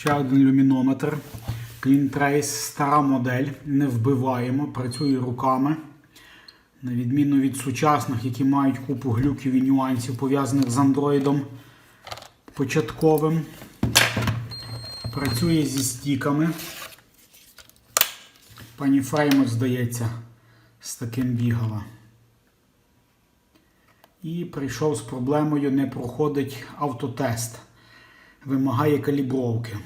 Ще один люмінометр. CleanTrace, стара модель. Не вбиваємо, працює руками. На відміну від сучасних, які мають купу глюків і нюансів, пов'язаних з андроїдом початковим. Працює зі стіками. Пані Фреймот, здається, з таким бігала. І прийшов з проблемою, не проходить автотест. Вимагає калібровки.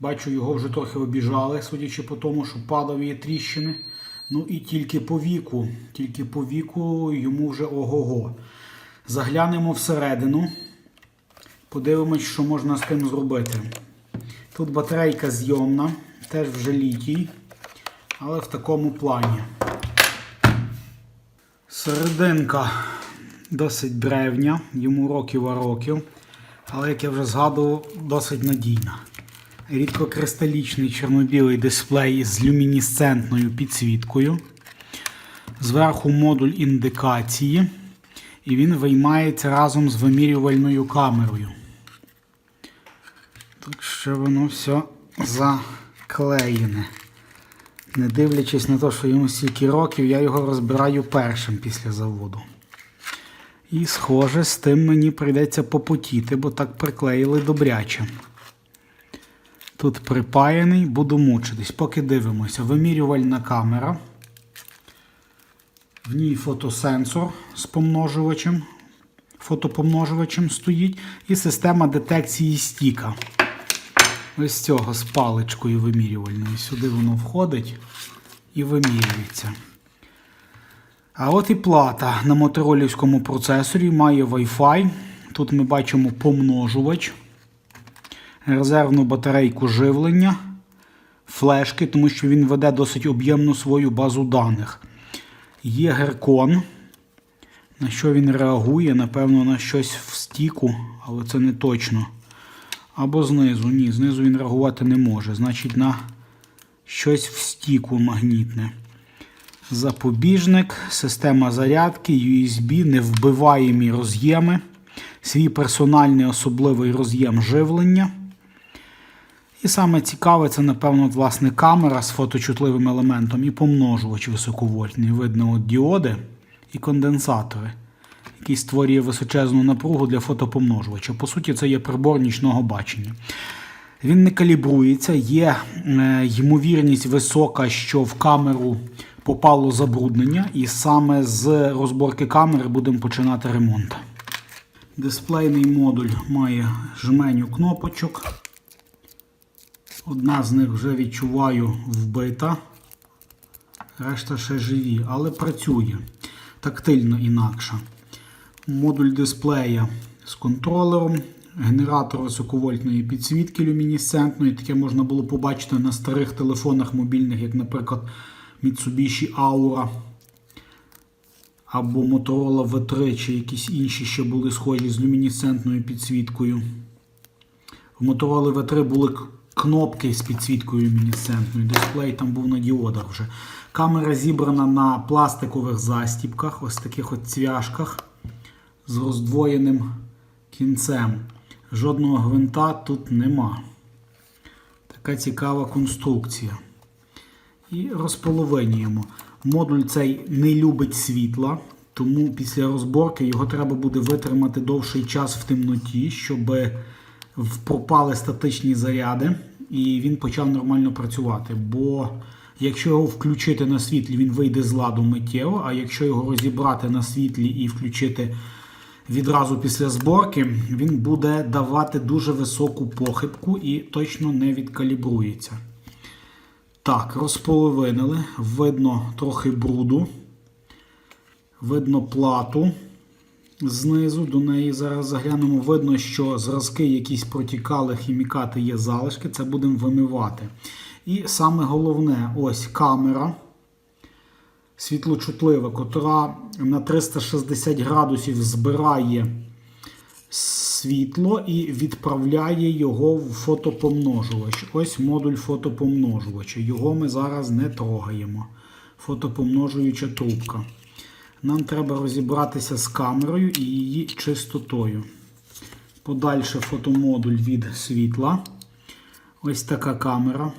Бачу, його вже трохи обіжали, судячи по тому, що падав є тріщини. Ну і тільки по віку, тільки по віку йому вже ого-го. Заглянемо всередину. Подивимось, що можна з тим зробити. Тут батарейка зйомна, теж вже літій, але в такому плані. Серединка досить древня, йому років а років, але, як я вже згадував, досить надійна. Рідкокристалічний чорно-білий дисплей з люмінесцентною підсвіткою. Зверху модуль індикації, і він виймається разом з вимірювальною камерою. Тут ще воно все заклеєне. Не дивлячись на те, що йому стільки років, я його розбираю першим після заводу. І, схоже, з тим мені прийдеться попотіти, бо так приклеїли добряче. Тут припаяний, буду мучитись. Поки дивимося. Вимірювальна камера. В ній фотосенсор з помножувачем. Фотопомножувачем стоїть. І система детекції стіка. Ось цього з паличкою вимірювальною. Сюди воно входить і вимірюється. А от і плата на моторолівському процесорі має Wi-Fi. Тут ми бачимо помножувач, резервну батарейку живлення, флешки, тому що він веде досить об'ємну свою базу даних. Є геркон. На що він реагує? Напевно, на щось в стіку, але це не точно. Або знизу. Ні, знизу він реагувати не може. Значить, на щось в стіку магнітне. Запобіжник, система зарядки, USB, невбиваємі роз'єми, свій персональний особливий роз'єм живлення. І саме цікаве, це, напевно, власне, камера з фоточутливим елементом і помножувач високовольтний. Видно от діоди і конденсатори, який створює височезну напругу для фотопомножувача. По суті, це є прибор нічного бачення. Він не калібрується, є е, ймовірність висока, що в камеру попало забруднення, і саме з розборки камери будемо починати ремонт. Дисплейний модуль має жменю кнопочок. Одна з них вже відчуваю вбита, решта ще живі, але працює тактильно інакше. Модуль дисплея з контролером, генератор високовольтної підсвітки люмінесцентної. Таке можна було побачити на старих телефонах мобільних, як, наприклад, Mitsubishi Aura або Motorola V3 чи якісь інші ще були схожі з люмінесцентною підсвіткою. В Motorola V3 були кнопки з підсвіткою люмінесцентною. Дисплей там був на діодах вже. Камера зібрана на пластикових застіпках, ось таких от цвяшках з роздвоєним кінцем. Жодного гвинта тут нема. Така цікава конструкція. І розполовинюємо. Модуль цей не любить світла, тому після розборки його треба буде витримати довший час в темноті, щоб пропали статичні заряди і він почав нормально працювати. Бо якщо його включити на світлі, він вийде з ладу миттєво, а якщо його розібрати на світлі і включити відразу після зборки, він буде давати дуже високу похибку і точно не відкалібрується. Так, розполовинили. Видно трохи бруду. Видно плату знизу. До неї зараз заглянемо. Видно, що зразки якісь протікали, хімікати є залишки. Це будемо вимивати. І саме головне, ось камера світлочутлива, котра на 360 градусів збирає світло і відправляє його в фотопомножувач. Ось модуль фотопомножувача. Його ми зараз не трогаємо. Фотопомножуюча трубка. Нам треба розібратися з камерою і її чистотою. Подальше фотомодуль від світла. Ось така камера.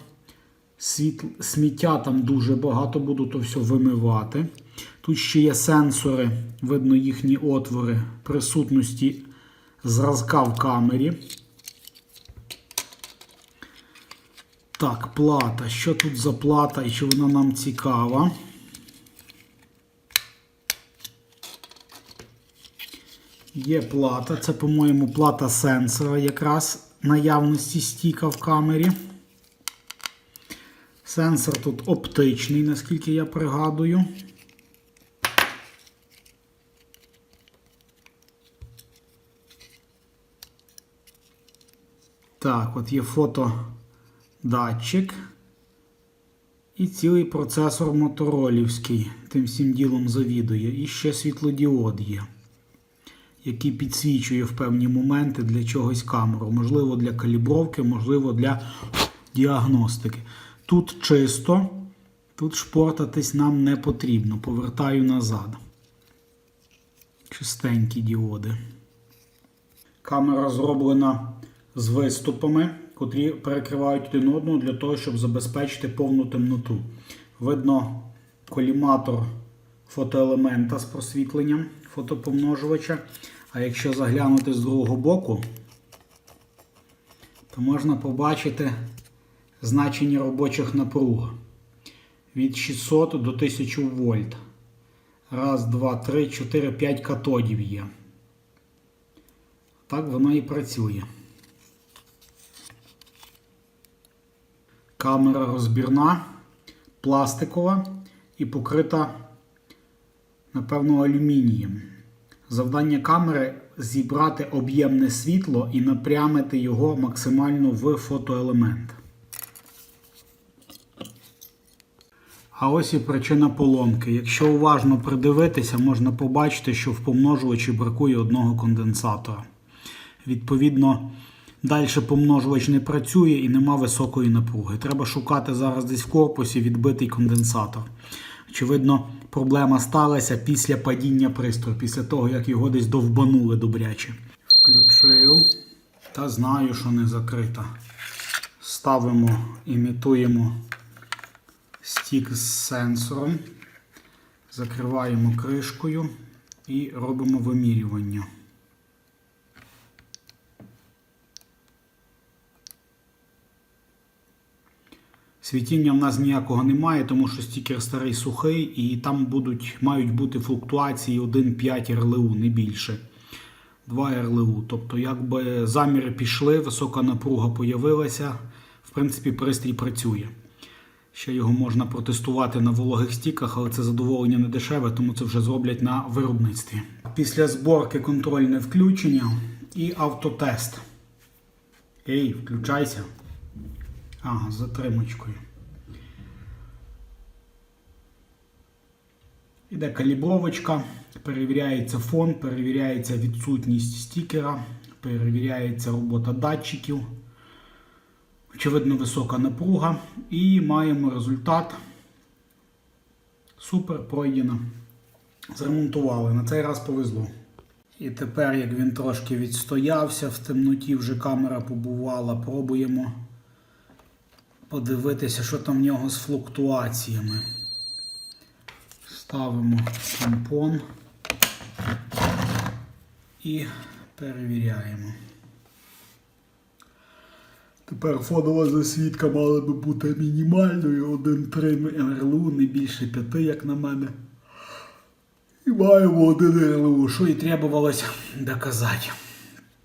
Світл... Сміття там дуже багато, буду то все вимивати. Тут ще є сенсори, видно їхні отвори присутності зразка в камері. Так, плата. Що тут за плата і чи вона нам цікава? Є плата. Це, по-моєму, плата сенсора, якраз наявності стіка в камері. Сенсор тут оптичний, наскільки я пригадую. Так, от є фотодатчик і цілий процесор моторолівський. Тим всім ділом завідує. І ще світлодіод є, який підсвічує в певні моменти для чогось камеру. Можливо, для калібровки, можливо, для діагностики. Тут чисто, тут шпортатись нам не потрібно. Повертаю назад. Чистенькі діоди. Камера зроблена з виступами, котрі перекривають один одного для того, щоб забезпечити повну темноту. Видно коліматор фотоелемента з просвітленням фотопомножувача. А якщо заглянути з другого боку, то можна побачити значення робочих напруг від 600 до 1000 вольт. Раз, два, три, чотири, п'ять катодів є. Так воно і працює. Камера розбірна, пластикова і покрита, напевно, алюмінієм. Завдання камери зібрати об'ємне світло і напрямити його максимально в фотоелемент. А ось і причина поломки. Якщо уважно придивитися, можна побачити, що в помножувачі бракує одного конденсатора. Відповідно, далі помножувач не працює і нема високої напруги. Треба шукати зараз десь в корпусі відбитий конденсатор. Очевидно, проблема сталася після падіння пристрою, після того, як його десь довбанули добряче. Включив та знаю, що не закрита. Ставимо, імітуємо стік з сенсором, закриваємо кришкою і робимо вимірювання. Світіння в нас ніякого немає, тому що стікер старий сухий, і там будуть, мають бути флуктуації 1,5 РЛУ, не більше. 2 РЛУ. Тобто, якби заміри пішли, висока напруга появилася, в принципі, пристрій працює. Ще його можна протестувати на вологих стіках, але це задоволення не дешеве, тому це вже зроблять на виробництві. Після зборки контрольне включення і автотест. Ей, включайся. Ага, з затримочкою. Іде калібровочка, перевіряється фон, перевіряється відсутність стікера, перевіряється робота датчиків. Очевидно, висока напруга. І маємо результат. Супер, пройдено. Зремонтували. На цей раз повезло. І тепер, як він трошки відстоявся, в темноті вже камера побувала, пробуємо подивитися, що там в нього з флуктуаціями. Ставимо тампон і перевіряємо. Тепер фонова засвідка мала би бути мінімальною 1,3 РЛУ, не більше 5, як на мене. І маємо 1 РЛУ, що і требувалось доказати.